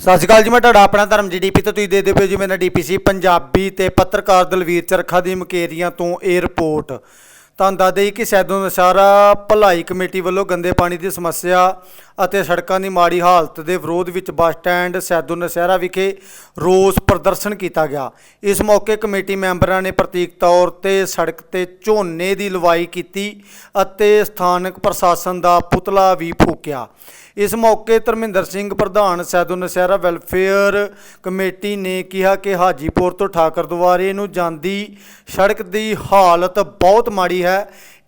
ਸਤਿ ਸ਼੍ਰੀ ਅਕਾਲ ਜੀ, ਮੈਂ ਤੁਹਾਡਾ ਆਪਣਾ ਧਰਮ ਜੀਡੀਪੀ ਤੇ ਤੁਸੀਂ ਦੇ ਪਏ ਜੀ, ਮੇਰਾ ਡੀਪੀਸੀ ਪੰਜਾਬੀ ਤੇ ਪੱਤਰਕਾਰ ਦਲਵੀਰ ਚਰਖਾ ਦੀ ਮਕੇਰੀਆਂ ਤੋਂ ਇਹ ਤੁਹਾਨੂੰ ਦੱਸ ਦੇਈ ਕਿ ਸੈਦੋ ਨਸ਼ਾਰਾ ਭਲਾਈ ਕਮੇਟੀ ਵੱਲੋਂ ਗੰਦੇ ਪਾਣੀ ਦੀ ਸਮੱਸਿਆ ਅਤੇ ਸੜਕਾਂ ਦੀ ਮਾੜੀ ਹਾਲਤ ਦੇ ਵਿਰੋਧ ਵਿੱਚ ਬੱਸ ਸਟੈਂਡ ਸੈਦੋ ਨਸ਼ਹਿਰਾ ਵਿਖੇ ਰੋਸ ਪ੍ਰਦਰਸ਼ਨ ਕੀਤਾ ਗਿਆ। ਇਸ ਮੌਕੇ ਕਮੇਟੀ ਮੈਂਬਰਾਂ ਨੇ ਪ੍ਰਤੀਕ ਤੌਰ ਤੇ ਸੜਕ ਤੇ ਝੋਨੇ ਦੀ ਲਵਾਈ ਕੀਤੀ ਅਤੇ ਸਥਾਨਕ ਪ੍ਰਸ਼ਾਸਨ ਦਾ ਪੁਤਲਾ ਵੀ ਫੂਕਿਆ। ਇਸ ਮੌਕੇ ਧਰਮਿੰਦਰ ਸਿੰਘ ਪ੍ਰਧਾਨ ਸੈਦੋ ਨਸ਼ਹਿਰਾ ਵੈਲਫੇਅਰ ਕਮੇਟੀ ਨੇ ਕਿਹਾ ਕਿ ਹਾਜੀਪੁਰ ਤੋਂ ਠਾਕਰ ਦੁਆਰੇ ਨੂੰ ਜਾਂਦੀ ਸੜਕ ਦੀ ਹਾਲਤ ਬਹੁਤ ਮਾੜੀ ਹੈ।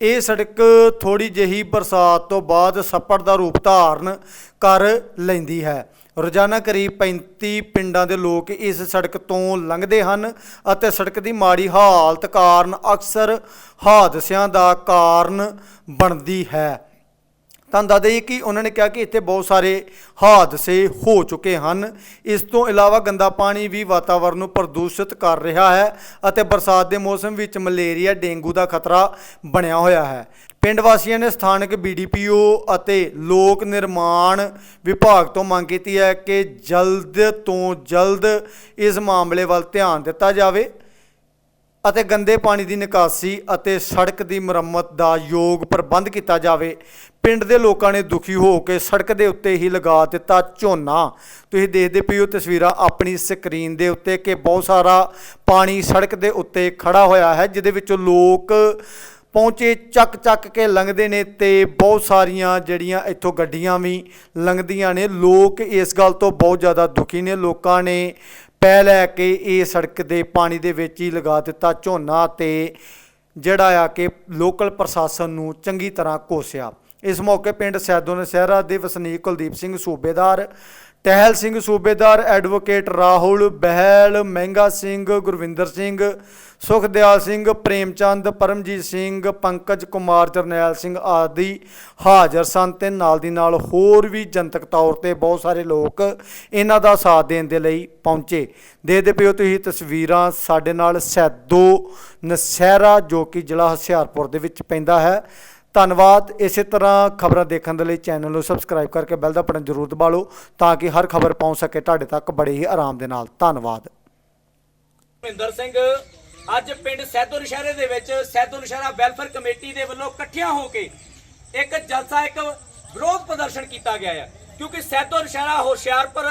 ਇਹ ਸੜਕ ਥੋੜੀ ਜਿਹੀ ਬਰਸਾਤ ਤੋਂ ਬਾਅਦ ਸੱਪੜ ਦਾ ਰੂਪ ਧਾਰਨ ਕਰ ਲੈਂਦੀ ਹੈ। ਰੋਜ਼ਾਨਾ ਕਰੀਬ 35 ਪਿੰਡਾਂ ਦੇ ਲੋਕ ਇਸ ਸੜਕ ਤੋਂ ਲੰਘਦੇ ਹਨ ਅਤੇ ਸੜਕ ਦੀ ਮਾੜੀ ਹਾਲਤ ਕਾਰਨ ਅਕਸਰ ਹਾਦਸਿਆਂ ਦਾ ਕਾਰਨ ਬਣਦੀ ਹੈ। ਤੁਹਾਨੂੰ ਦੱਸ ਦਈਏ ਕਿ ਉਹਨਾਂ ਨੇ ਕਿਹਾ ਕਿ ਇੱਥੇ ਬਹੁਤ ਸਾਰੇ ਹਾਦਸੇ ਹੋ ਚੁੱਕੇ ਹਨ। ਇਸ ਤੋਂ ਇਲਾਵਾ ਗੰਦਾ ਪਾਣੀ ਵੀ ਵਾਤਾਵਰਣ ਨੂੰ ਪ੍ਰਦੂਸ਼ਿਤ ਕਰ ਰਿਹਾ ਹੈ ਅਤੇ ਬਰਸਾਤ ਦੇ ਮੌਸਮ ਵਿੱਚ ਮਲੇਰੀਆ, ਡੇਂਗੂ ਦਾ ਖਤਰਾ ਬਣਿਆ ਹੋਇਆ ਹੈ। ਪਿੰਡ ਵਾਸੀਆਂ ਨੇ ਸਥਾਨਕ ਬੀਡੀਪੀਓ ਅਤੇ ਲੋਕ ਨਿਰਮਾਣ ਵਿਭਾਗ ਤੋਂ ਮੰਗ ਕੀਤੀ ਹੈ ਕਿ ਜਲਦ ਤੋਂ ਜਲਦ ਇਸ ਮਾਮਲੇ ਵੱਲ ਧਿਆਨ ਦਿੱਤਾ ਜਾਵੇ। ਅਤੇ ਗੰਦੇ ਪਾਣੀ ਦੀ ਨਿਕਾਸੀ ਅਤੇ ਸੜਕ ਦੀ ਮੁਰੰਮਤ ਦਾ ਯੋਗ ਪ੍ਰਬੰਧ ਕੀਤਾ ਜਾਵੇ। ਪਿੰਡ ਦੇ ਲੋਕਾਂ ਨੇ ਦੁਖੀ ਹੋ ਕੇ ਸੜਕ ਦੇ ਉੱਤੇ ਹੀ ਲਗਾ ਦਿੱਤਾ ਝੋਨਾ। ਤੁਸੀਂ ਦੇਖਦੇ ਪਏ ਹੋ ਤਸਵੀਰਾਂ ਆਪਣੀ ਸਕਰੀਨ ਦੇ ਉੱਤੇ ਕਿ ਬਹੁਤ ਸਾਰਾ ਪਾਣੀ ਸੜਕ ਦੇ ਉੱਤੇ ਖੜਾ ਹੋਇਆ ਹੈ, ਜਿਹਦੇ ਵਿੱਚੋਂ ਲੋਕ ਪਹੁੰਚੇ, ਚੱਕ ਚੱਕ ਕੇ ਲੰਘਦੇ ਨੇ ਤੇ ਬਹੁਤ ਸਾਰੀਆਂ ਜਿਹੜੀਆਂ ਇੱਥੋਂ ਗੱਡੀਆਂ ਵੀ ਲੰਘਦੀਆਂ ਨੇ। ਲੋਕ ਇਸ ਗੱਲ ਤੋਂ ਬਹੁਤ ਜ਼ਿਆਦਾ ਦੁਖੀ ਨੇ। ਲੋਕਾਂ ਨੇ ਪੈ ਲੈ ਕੇ ਇਹ ਸੜਕ ਦੇ ਪਾਣੀ ਦੇ ਵਿੱਚ ਹੀ ਲਗਾ ਦਿੱਤਾ ਝੋਨਾ ਤੇ ਜਿਹੜਾ ਆ ਕਿ ਲੋਕਲ ਪ੍ਰਸ਼ਾਸਨ ਨੂੰ ਚੰਗੀ ਤਰ੍ਹਾਂ ਕੋਸਿਆ। ਇਸ ਮੌਕੇ ਪਿੰਡ ਸੈਦੋ ਨਸ਼ਹਿਰਾ ਦੇ ਵਸਨੀਕ ਕੁਲਦੀਪ ਸਿੰਘ ਸੂਬੇਦਾਰ ਟਹਿਲ ਸਿੰਘ ਸੂਬੇਦਾਰ ਐਡਵੋਕੇਟ ਰਾਹੁਲ ਬਹਿਲ, ਮਹਿੰਗਾ ਸਿੰਘ ਗੁਰਵਿੰਦਰ ਸਿੰਘ, ਸੁਖਦਿਆਲ ਸਿੰਘ ਪ੍ਰੇਮਚੰਦ, ਪਰਮਜੀਤ ਸਿੰਘ, ਪੰਕਜ ਕੁਮਾਰ, ਜਰਨੈਲ ਸਿੰਘ ਆਦਿ ਹਾਜ਼ਰ ਸਨ ਤੇ ਨਾਲ ਦੀ ਨਾਲ ਹੋਰ ਵੀ ਜਨਤਕ ਤੌਰ ਤੇ ਬਹੁਤ ਸਾਰੇ ਲੋਕ ਇਹਨਾਂ ਦਾ ਸਾਥ ਦੇਣ ਦੇ ਲਈ ਪਹੁੰਚੇ। ਦੇਖਦੇ ਪਿਓ, ਤੁਸੀਂ ਤਸਵੀਰਾਂ ਸਾਡੇ ਨਾਲ ਸੈਦੋ ਨਸ਼ਹਿਰਾ ਜੋ ਕਿ ਜ਼ਿਲ੍ਹਾ ਹੁਸ਼ਿਆਰਪੁਰ ਦੇ ਵਿੱਚ ਪੈਂਦਾ ਹੈ। ਧੰਨਵਾਦ। ਇਸੇ ਤਰ੍ਹਾਂ ਖਬਰਾਂ ਦੇਖਣ ਦੇ ਲਈ ਚੈਨਲ ਨੂੰ ਸਬਸਕ੍ਰਾਈਬ ਕਰਕੇ ਬੈਲ ਦਾ ਬਟਨ ਜ਼ਰੂਰ ਦਬਾ ਲਓ ਤਾਂ ਕਿ ਹਰ ਖਬਰ ਪਹੁੰਚ ਸਕੇ ਤੁਹਾਡੇ ਤੱਕ ਬੜੇ ਹੀ ਆਰਾਮ ਦੇ ਨਾਲ। ਧੰਨਵਾਦ। ਮਹਿੰਦਰ ਸਿੰਘ, ਅੱਜ ਪਿੰਡ ਸੈਦੋ ਨਸ਼ਹਿਰੇ ਦੇ ਵਿੱਚ ਸੈਦੋ ਨਸ਼ਹਿਰਾ ਵੈਲਫੇਅਰ ਕਮੇਟੀ ਦੇ ਵੱਲੋਂ ਇਕੱਠਿਆਂ ਹੋ ਕੇ ਇੱਕ ਜਲਸਾ, ਇੱਕ ਵਿਰੋਧ ਪ੍ਰਦਰਸ਼ਨ ਕੀਤਾ ਗਿਆ ਹੈ। ਕਿਉਂਕਿ ਸੈਦੋ ਨਸ਼ਹਿਰਾ ਹੁਸ਼ਿਆਰਪੁਰ,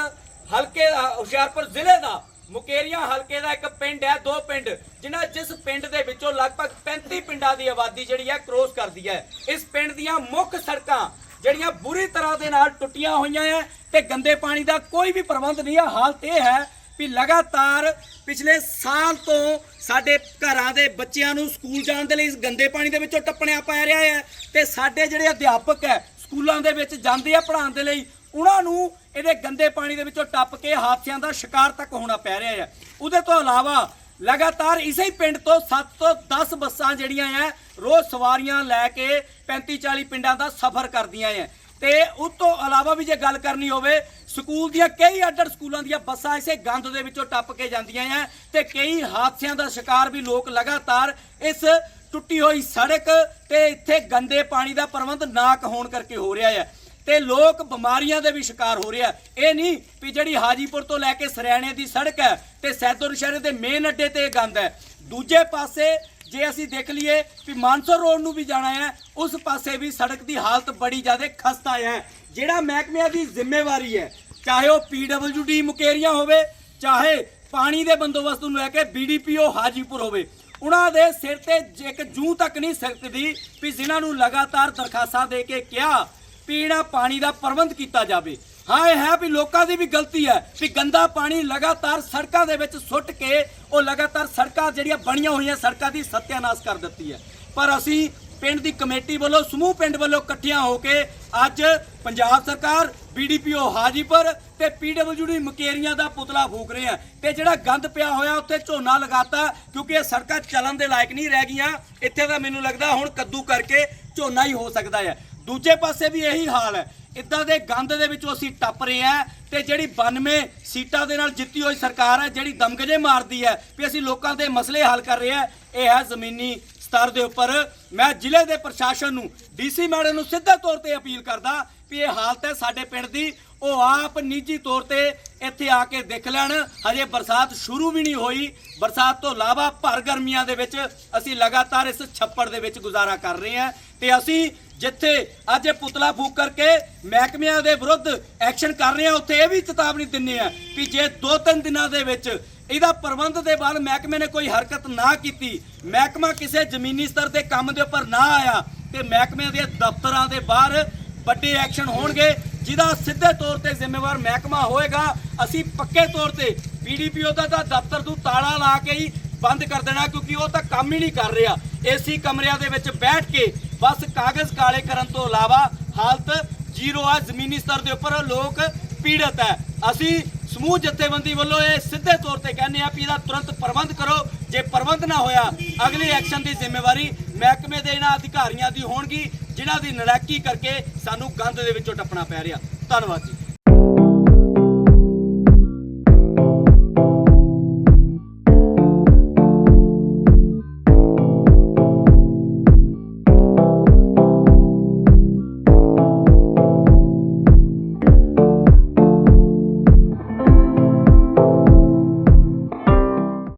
ਹਲਕੇ ਦਾ ਹੁਸ਼ਿਆਰਪੁਰ ਜ਼ਿਲ੍ਹੇ ਦਾ ਮੁਕੇਰੀਆਂ ਹਲਕੇ ਦਾ ਇੱਕ ਪਿੰਡ ਹੈ, ਦੋ ਪਿੰਡ, ਜਿਨ੍ਹਾਂ ਜਿਸ ਪਿੰਡ ਦੇ ਵਿੱਚੋਂ ਲਗਭਗ 35 ਪਿੰਡਾਂ ਦੀ ਆਬਾਦੀ ਜਿਹੜੀ ਹੈ ਕ੍ਰੋਸ ਕਰਦੀ ਹੈ। ਇਸ ਪਿੰਡ ਦੀਆਂ ਮੁੱਖ ਸੜਕਾਂ ਜਿਹੜੀਆਂ ਬੁਰੀ ਤਰ੍ਹਾਂ ਦੇ ਨਾਲ ਟੁੱਟੀਆਂ ਹੋਈਆਂ ਹੈ ਤੇ ਗੰਦੇ ਪਾਣੀ ਦਾ ਕੋਈ ਵੀ ਪ੍ਰਬੰਧ ਨਹੀਂ ਹੈ ਹਾਲਤ ਇਹ ਹੈ ਵੀ ਲਗਾਤਾਰ ਪਿਛਲੇ ਸਾਲ ਤੋਂ ਸਾਡੇ ਘਰਾਂ ਦੇ ਬੱਚਿਆਂ ਨੂੰ ਸਕੂਲ ਜਾਣ ਦੇ ਲਈ ਇਸ ਗੰਦੇ ਪਾਣੀ ਦੇ ਵਿੱਚੋਂ ਟੱਪਣਿਆ ਪੈ ਰਿਹਾ ਹੈ ਤੇ ਸਾਡੇ ਜਿਹੜੇ ਅਧਿਆਪਕ ਹੈ, ਸਕੂਲਾਂ ਦੇ ਵਿੱਚ ਜਾਂਦੇ ਆ ਪੜ੍ਹਾਉਣ ਦੇ ਲਈ ਉਹਨਾਂ ਨੂੰ ਇਹਦੇ ਗੰਦੇ ਪਾਣੀ ਦੇ ਵਿੱਚੋਂ ਟੱਪ ਕੇ ਹਾਦਸਿਆਂ ਦਾ ਸ਼ਿਕਾਰ ਤੱਕ ਹੋਣਾ ਪੈ ਰਿਹਾ ਹੈ। ਉਹਦੇ ਤੋਂ ਇਲਾਵਾ ਲਗਾਤਾਰ ਇਸੇ ਹੀ ਪਿੰਡ ਤੋਂ 7 ਤੋਂ 10 ਬੱਸਾਂ ਜਿਹੜੀਆਂ ਆ ਰੋਜ਼ ਸਵਾਰੀਆਂ ਲੈ ਕੇ 35 40 ਪਿੰਡਾਂ ਦਾ ਸਫ਼ਰ ਕਰਦੀਆਂ ਆ ਤੇ ਉਸ ਤੋਂ ਇਲਾਵਾ ਵੀ ਜੇ ਗੱਲ ਕਰਨੀ ਹੋਵੇ, ਸਕੂਲ ਦੀਆਂ ਕਈ ਅੱਡਰ ਸਕੂਲਾਂ ਦੀਆਂ ਬੱਸਾਂ ਇਸੇ ਗੰਦ ਦੇ ਵਿੱਚੋਂ ਟੱਪ ਕੇ ਜਾਂਦੀਆਂ ਆ ਤੇ ਕਈ ਹਾਦਸਿਆਂ ਦਾ ਸ਼ਿਕਾਰ ਵੀ ਲੋਕ ਲਗਾਤਾਰ ਇਸ ਟੁੱਟੀ ਹੋਈ ਸੜਕ ਤੇ ਇੱਥੇ ਗੰਦੇ ਪਾਣੀ ਦਾ ਪ੍ਰਬੰਧ ਨਾ ਹੋਣ ਕਰਕੇ ਹੋ ਰਿਹਾ ਹੈ। ਤੇ ਲੋਕ ਬਿਮਾਰੀਆਂ ਦੇ ਵੀ ਸ਼ਿਕਾਰ ਹੋ ਰਿਹਾ। ਇਹ ਨਹੀਂ ਵੀ ਜਿਹੜੀ ਹਾਜੀਪੁਰ ਤੋਂ ਲੈ ਕੇ ਸਰਿਆਣੇ ਦੀ ਸੜਕ ਹੈ ਤੇ ਸੈਦੋਰ ਸ਼ਹਿਰ ਦੇ ਮੇਨ ਅੱਡੇ ਤੇ ਇਹ ਗੰਦ ਹੈ। ਦੂਜੇ ਪਾਸੇ ਜੇ ਅਸੀਂ ਦੇਖ ਲਈਏ ਵੀ ਮਾਨਸਰ ਰੋਡ ਨੂੰ ਵੀ ਜਾਣਾ ਹੈ, ਉਸ ਪਾਸੇ ਵੀ ਸੜਕ ਦੀ ਹਾਲਤ ਬੜੀ ਜ਼ਿਆਦਾ ਖਸਤਾ ਹੈ। ਜਿਹੜਾ ਮਹਿਕਮਿਆਂ ਦੀ ਜ਼ਿੰਮੇਵਾਰੀ ਹੈ, ਚਾਹੇ ਉਹ ਪੀਡਬਲਯੂਡੀ ਮੁਕੇਰੀਆਂ ਹੋਵੇ, ਚਾਹੇ ਪਾਣੀ ਦੇ ਬੰਦੋਬਸਤ ਨੂੰ ਲੈ ਕੇ ਬੀਡੀਪੀਓ ਹਾਜੀਪੁਰ ਹੋਵੇ, ਉਹਨਾਂ ਦੇ ਸਿਰ ਤੇ ਇੱਕ ਜੂੰ ਤੱਕ ਨਹੀਂ ਸਕਦੀ ਵੀ ਜਿਨ੍ਹਾਂ ਨੂੰ ਲਗਾਤਾਰ ਦਰਖਾਸਤਾਂ ਦੇ ਕੇ ਕਿਹਾ ਪੀਣਾ ਪਾਣੀ ਦਾ ਪ੍ਰਬੰਧ ਕੀਤਾ ਜਾਵੇ। ਹਾਂ, ਇਹ ਹੈ ਵੀ ਲੋਕਾਂ ਦੀ ਵੀ ਗਲਤੀ ਹੈ ਵੀ ਗੰਦਾ ਪਾਣੀ ਲਗਾਤਾਰ ਸੜਕਾਂ ਦੇ ਵਿੱਚ ਸੁੱਟ ਕੇ ਉਹ ਲਗਾਤਾਰ ਸੜਕਾਂ ਜਿਹੜੀਆਂ ਬਣੀਆਂ ਹੋਈਆਂ ਸੜਕਾਂ ਦੀ ਸਤਿਆਨਾਸ਼ ਕਰ ਦਿੱਤੀ ਹੈ। ਪਰ ਅਸੀਂ ਪਿੰਡ ਦੀ ਕਮੇਟੀ ਵੱਲੋਂ, ਸਮੂਹ ਪਿੰਡ ਵੱਲੋਂ ਇਕੱਠਿਆਂ ਹੋ ਕੇ ਅੱਜ ਪੰਜਾਬ ਸਰਕਾਰ ਬੀਡੀਪੀਓ ਹਾਜੀਪੁਰ ਤੇ ਪੀਡਬਲਯੂਡੀ ਮਕੇਰੀਆਂ ਦਾ ਪੁਤਲਾ ਫੂਕ ਰਹੇ ਆ ਤੇ ਜਿਹੜਾ ਗੰਦ ਪਿਆ ਹੋਇਆ ਉੱਥੇ ਝੋਨਾ ਲਗਾਤਾ ਕਿਉਂਕਿ ਇਹ ਸੜਕਾਂ ਚੱਲਣ ਦੇ ਲਾਇਕ ਨਹੀਂ ਰਹਿ ਗਈਆਂ। ਇੱਥੇ ਤਾਂ ਮੈਨੂੰ ਲੱਗਦਾ ਹੁਣ ਕੱਦੂ ਕਰਕੇ ਝੋਨਾ ਹੀ ਹੋ ਸਕਦਾ ਹੈ। ਦੂਜੇ ਪਾਸੇ ਵੀ ਇਹੀ ਹਾਲ ਹੈ। ਇਦਾਂ ਦੇ ਗੰਦ ਦੇ ਵਿੱਚੋਂ ਅਸੀਂ ਟੱਪ ਰਹੇ ਆ ਤੇ ਜਿਹੜੀ 92 ਸੀਟਾਂ ਦੇ ਨਾਲ ਜਿੱਤੀ ਹੋਈ ਸਰਕਾਰ ਹੈ, ਜਿਹੜੀ ਦਮਗਜੇ ਮਾਰਦੀ ਹੈ, ਵੀ ਅਸੀਂ ਲੋਕਾਂ ਦੇ ਮਸਲੇ ਹੱਲ ਕਰ ਰਹੇ ਆ ਇਹ ਹੈ ਜ਼ਮੀਨੀ ਸਤਰ ਦੇ ਉੱਪਰ। ਮੈਂ ਜ਼ਿਲ੍ਹੇ ਦੇ ਪ੍ਰਸ਼ਾਸਨ ਨੂੰ, ਡੀਸੀ ਮੈਡਮ ਨੂੰ ਸਿੱਧੇ ਤੌਰ ਤੇ ਅਪੀਲ ਕਰਦਾ ਵੀ ਇਹ ਹਾਲਤ ਹੈ ਸਾਡੇ ਪਿੰਡ ਦੀ, ਉਹ ਆਪ ਨਿੱਜੀ ਤੌਰ ਤੇ ਇੱਥੇ ਆ ਕੇ ਦੇਖ ਲੈਣ। ਹਜੇ ਬਰਸਾਤ ਸ਼ੁਰੂ ਵੀ ਨਹੀਂ ਹੋਈ। ਬਰਸਾਤ ਤੋਂ ਇਲਾਵਾ ਭਰ ਗਰਮੀਆਂ ਦੇ ਵਿੱਚ ਅਸੀਂ ਲਗਾਤਾਰ ਇਸ ਛੱਪੜ ਦੇ ਵਿੱਚ ਗੁਜ਼ਾਰਾ ਕਰ ਰਹੇ ਹਾਂ। ਤੇ ਅਸੀਂ ਜਿੱਥੇ ਅੱਜ ਇਹ ਪੁਤਲਾ ਫੂਕ ਕਰਕੇ ਮਹਿਕਮਿਆਂ ਦੇ ਵਿਰੁੱਧ ਐਕਸ਼ਨ ਕਰ ਰਹੇ ਹਾਂ, ਉੱਥੇ ਇਹ ਵੀ ਚੇਤਾਵਨੀ ਦਿੰਨੇ ਆ ਕਿ ਜੇ ਦੋ ਤਿੰਨ ਦਿਨਾਂ ਦੇ ਵਿੱਚ ਇਹਦਾ ਪ੍ਰਬੰਧ ਦੇ ਬਾਅਦ ਮਹਿਕਮੇ ਨੇ ਕੋਈ ਹਰਕਤ ਨਾ ਕੀਤੀ, ਮਹਿਕਮਾ ਕਿਸੇ ਜ਼ਮੀਨੀ ਸਤਰ ਤੇ ਕੰਮ ਦੇ ਉੱਪਰ ਨਾ ਆਇਆ, ਤੇ ਮਹਿਕਮੇ ਦੇ ਦਫ਼ਤਰਾਂ ਦੇ ਬਾਹਰ ਵੱਡੇ ਐਕਸ਼ਨ ਹੋਣਗੇ, ਜਿਹਦਾ ਸਿੱਧੇ ਤੌਰ ਤੇ ਜ਼ਿੰਮੇਵਾਰ ਮਹਿਕਮਾ ਹੋਏਗਾ। ਅਸੀਂ ਪੱਕੇ ਤੌਰ ਤੇ ਪੀਡੀਪੀਓ ਦਾ ਤਾਂ ਦਫ਼ਤਰ ਨੂੰ ਤਾਲਾ ਲਾ ਕੇ ਹੀ ਬੰਦ ਕਰ ਦੇਣਾ, ਕਿਉਂਕਿ ਉਹ ਤਾਂ ਕੰਮ ਹੀ ਨਹੀਂ ਕਰ ਰਿਹਾ। ਏਸੀ ਕਮਰਿਆਂ ਦੇ ਵਿੱਚ ਬੈਠ ਕੇ ਬਸ ਕਾਗਜ਼ ਕਾਲੇ ਕਰਨ ਤੋਂ ਇਲਾਵਾ ਹਾਲਤ ਜ਼ੀਰੋ ਆ, ਜ਼ਮੀਨੀ ਸਤਰ ਦੇ ਉੱਪਰ ਲੋਕ ਪੀੜਤ ਹੈ ਅਸੀਂ ਸਮੂਹ ਜਥੇਬੰਦੀ ਵੱਲੋਂ ਇਹ ਸਿੱਧੇ ਤੌਰ ਤੇ ਕਹਿੰਦੇ ਆ ਵੀ ਇਹਦਾ ਤੁਰੰਤ ਪ੍ਰਬੰਧ ਕਰੋ। ਜੇ ਪ੍ਰਬੰਧ ਨਾ ਹੋਇਆ, ਅਗਲੇ ਐਕਸ਼ਨ ਦੀ ਜ਼ਿੰਮੇਵਾਰੀ ਮਹਿਕਮੇ ਦੇ ਇਹਨਾਂ ਅਧਿਕਾਰੀਆਂ ਦੀ ਹੋਣਗੀ। ਜਿਨ੍ਹਾਂ ਦੀ ਨਲਾਇਕੀ ਕਰਕੇ ਸਾਨੂੰ ਗੰਦ ਦੇ ਵਿੱਚੋਂ ਟੱਪਣਾ ਪੈ ਰਿਹਾ। ਧੰਨਵਾਦ ਜੀ।